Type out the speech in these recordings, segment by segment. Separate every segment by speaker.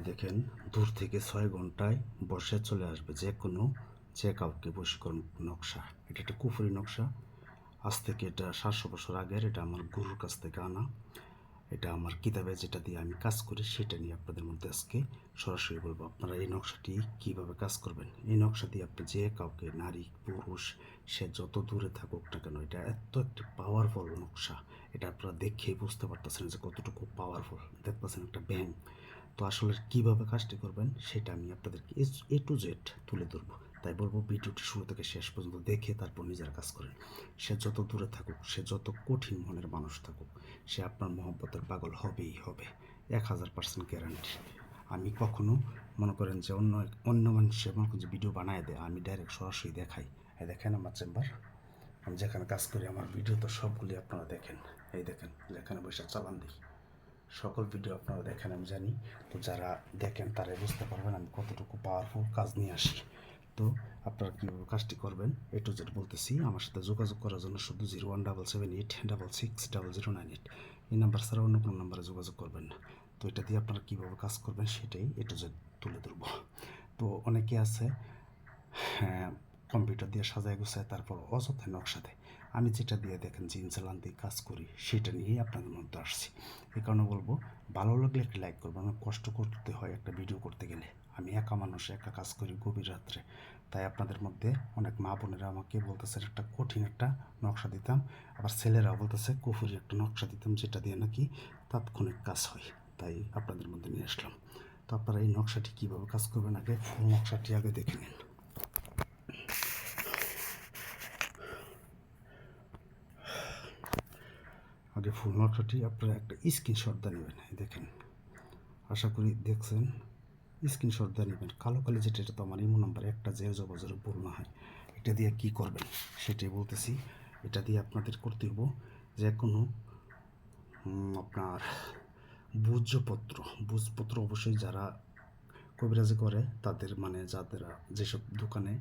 Speaker 1: দেখেন, দূর থেকে ছয় ঘন্টায় বসে চলে আসবে, যে কোনো যে কাউকে বশীকরণ নকশা। এটা একটা কুফুরি নকশা। আজ থেকে এটা সাতশো বছর আগের, এটা আমার গুরুর কাছ থেকে আনা। এটা আমার কিতাবে যেটা দিয়ে আমি কাজ করি, সেটা নিয়ে আপনাদের মধ্যে আজকে সরাসরি বলব। আপনারা এই নকশাটি কীভাবে কাজ করবেন? এই নকশা দিয়ে আপনি যে কাউকে, নারী, পুরুষ, সে যত দূরে থাকুক না কেন, এটা এত একটি পাওয়ারফুল নকশা। এটা আপনারা দেখেই বুঝতে পারতেছেন যে কতটুকু পাওয়ারফুল দেখতেছেন একটা ব্যাং তো আসলে কীভাবে কাজটি করবেন সেটা আমি আপনাদেরকে এ টু জেড তুলে ধরবো। তাই বলব, ভিডিওটি শুরু থেকে শেষ পর্যন্ত দেখে তারপর নিজের কাজ করেন। সে যত দূরে থাকুক, সে যত কঠিন মনের মানুষ থাকুক, সে আপনার মহব্বতের পাগল হবেই হবে, এক হাজার পার্সেন্ট গ্যারান্টি আমি কখনো মনে করেন যে অন্য অন্য মানুষের মনে করেন যে ভিডিও বানায় দেয়, আমি ডাইরেক্ট সরাসরি দেখাই। এই দেখেন আমার চেম্বার আমি যেখানে কাজ করি, আমার ভিডিও তো সবগুলি আপনারা দেখেন। এই দেখেন, যেখানে বসে চালান দিই সকল ভিডিও আপনারা দেখেন, আমি জানি। তো যারা দেখেন, তারাই বুঝতে পারবেন আমি কতটুকু পাওয়ারফুল কাজ নিয়ে আসি। তো আপনারা কীভাবে কাজটি করবেন, এ টু জেড বলতেছি। আমার সাথে যোগাযোগ করার জন্য শুধু zero one double seven eight, double six, double zero nine eight. এই নাম্বার ছাড়া অন্য কোনো নাম্বারে যোগাযোগ করবেন না। তো এটা দিয়ে আপনারা কীভাবে কাজ করবেন, সেটাই এ টু জেড তুলে ধরব। তো অনেকে আছে হ্যাঁ কম্পিউটার দিয়ে সাজায় গোছায় তারপর নকশা দেয় আমি যেটা দিয়ে দেখেন জিন চালান দিয়ে কাজ করি, সেটা নিয়েই আপনাদের মধ্যে আসছি। এই কারণে বলব, ভালো লাগলে একটি লাইক করব আমার কষ্ট করতে হয় একটা ভিডিও করতে গেলে। আমি একা মানুষ, একা কাজ করি গভীর রাত্রে। তাই আপনাদের মধ্যে অনেক মা বোনেরা আমাকে বলতেছে, একটা কঠিন একটা নকশা দিতাম। আবার ছেলেরাও বলতেছে, কুফুরি একটা নকশা দিতাম, যেটা দিয়ে নাকি তাৎক্ষণিক কাজ হয়। তাই আপনাদের মধ্যে নিয়ে আসলাম। তো আপনারা এই নকশাটি কীভাবে কাজ করবেন আগে, নকশাটি আগে দেখে নিন। আগে ফুল নকশাটি আপনারা একটা স্ক্রিনশট দিয়ে নেবেন দেখেন। আশা করি দেখছেন স্ক্রিনশট দিয়ে নেবেন। কালো কালি যেটা, এটা তো আমার ইমো নাম্বার একটা যে জবাজের ভুল না হয়, এটা দিয়ে কি করবেন? সেটাই বলতেছি। এটা দিয়ে আপনাদের করতে হব যে কোনো আপনার ভোজ্যপত্র ভোজপত্র অবশ্যই যারা কবিরাজি করে, তাদের মানে যাদের, যেসব দোকানে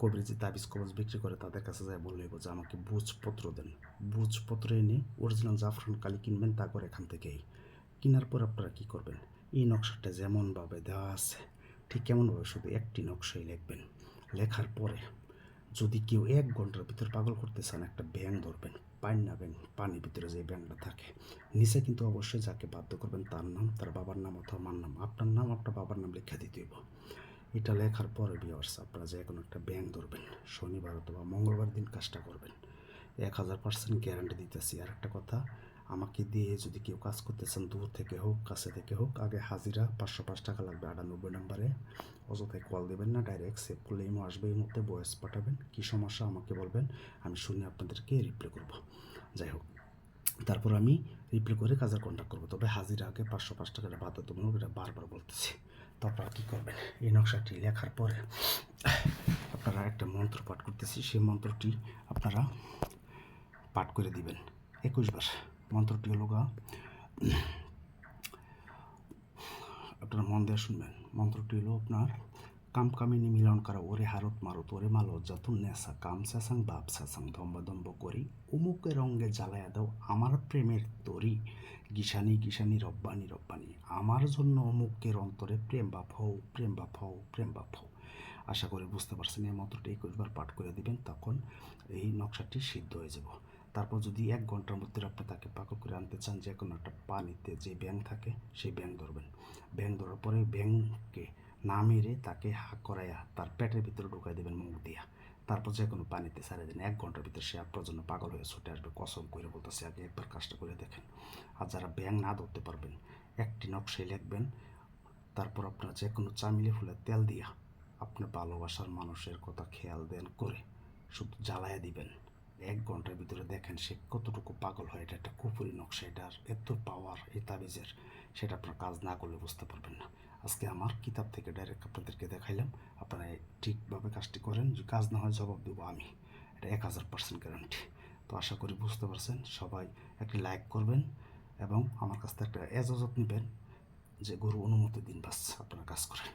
Speaker 1: কবিরাজি তাবিজ কবজ বিক্রি করে তাদের কাছে যায় বললে যে আমাকে বুঝপত্র দেন। বুঝপত্র এনে অরিজিনাল জাফরান কালি কিনবেন তারপর এখান থেকেই। কেনার পর আপনারা কী করবেন? এই নকশাটা যেমনভাবে দেওয়া আছে, ঠিক কেমনভাবে শুধু একটি নকশাই লিখবেন। লেখার পরে যদি কেউ এক ঘণ্টার ভিতর পাগল করতে চান, একটা ব্যাং ধরবেন, পানি না ব্যাং পানির ভিতরে যে ব্যাংটা থাকে। নিচে কিন্তু অবশ্যই যাকে বাধ্য করবেন তার নাম, তার বাবার নাম অথবা মার নাম, আপনার নাম, আপনার বাবার নাম লেখা দিতে হইব। এটা লেখার পরে বিয়ার্স আপনারা যে কোনো একটা ব্যাংক ধরবেন, শনিবার অথবা মঙ্গলবার দিন কাজটা করবেন। এক হাজার পার্সেন্ট গ্যারান্টি দিতেছি। আর একটা কথা, আমাকে দিয়ে যদি কেউ কাজ করতেছেন দূর থেকে হোক, কাছে থেকে হোক, আগে হাজিরা পাঁচশো পাঁচ টাকা লাগবে আটানব্বই নাম্বারে। অযথায় কল দেবেন না ডাইরেক্ট সেভ করলে ইমো আসবে এই মধ্যে ভয়েস পাঠাবেন। কী সমস্যা আমাকে বলবেন, আমি শুনে আপনাদেরকে রিপ্লাই করব। যাই হোক, তারপর আমি রিপ্লাই করে কাজের কন্ট্যাক্ট করব। তবে হাজিরা আগে পাঁচশো পাঁচ টাকাটা বাধ্যতামূলক, এটা বারবার বলতেছি। তো আপনারা কী করবেন? এই নকশাটি লেখার পরে আপনারা একটা মন্ত্র পাঠ করতেছি। সেই মন্ত্রটি আপনারা পাঠ করে দিবেন। একুশবার মন্ত্রটি হলো গা, আপনারা মন দিয়ে শুনবেন। মন্ত্রটি হলো আপনার কাম কামিনী মিলন করা ওরে হারত মারত, ওরে মালো, যতুন নেশা কাম সাসাং বাপ সাসাং দম্ব দম্ব করি উমুকের রঙ্গে জ্বালায়া দাও আমার প্রেমের তরি। গিসানি গিসানি রব্বানি রব্বানি, আমার জন্য অমুকের অন্তরে প্রেম বাপ হও, প্রেম বাপ হও, প্রেম বাপ হও। আশা করি বুঝতে পারছেন, এই মন্ত্রটি একুশবার পাঠ করে দিবেন, তখন এই নকশাটি সিদ্ধ হয়ে যাব। তারপর যদি এক ঘণ্টার মধ্যে আপনি তাকে পাকল করে আনতে চান, যে কোনো একটা পানিতে যে ব্যাং থাকে, সেই ব্যাং ধরবেন। ব্যাং ধরার পরে ব্যাংকে না মেরে তাকে হাক করাইয়া তার পেটের ভিতরে ঢুকাই দেবেন মুখ দিয়া। তারপর যে কোনো পানিতে ছাড়ে দিন। এক ঘণ্টার ভিতরে সে আপনার জন্য পাগল হয়ে ছুটে আসবে, কসম করে বলতেছে, আগে একবার কাজটা করে দেখেন। আর যারা ব্যাং না ধরতে পারবেন, একটি নকশায় লিখবেন। তারপর আপনার যে কোনো চামিলি ফুলের তেল দিয়া আপনার ভালোবাসার মানুষের কথা খেয়াল দেন করে, শুধু জ্বালায়া দিবেন। এক ঘণ্টার ভিতরে দেখেন সে কতটুকু পাগল হয়, এটা একটা কুপুরি নকশা এটার এত পাওয়ার এই তাবিজের। সেটা আপনার কাজ না করলে বুঝতে পারবেন না। আজকে আমার কিতাব থেকে ডাইরেক্ট আপনাদেরকে দেখাইলাম, আপনারা ঠিকভাবে কাজটি করেন যে কাজ না হয় জবাব দেবো আমি। এটা এক হাজার পার্সেন্ট গ্যারান্টি তো আশা করি বুঝতে পারছেন, সবাই একটি লাইক করবেন এবং আমার কাছ থেকে একটা এজাজত নেবেন যে গরু অনুমতি দিন বাস আপনারা কাজ করেন।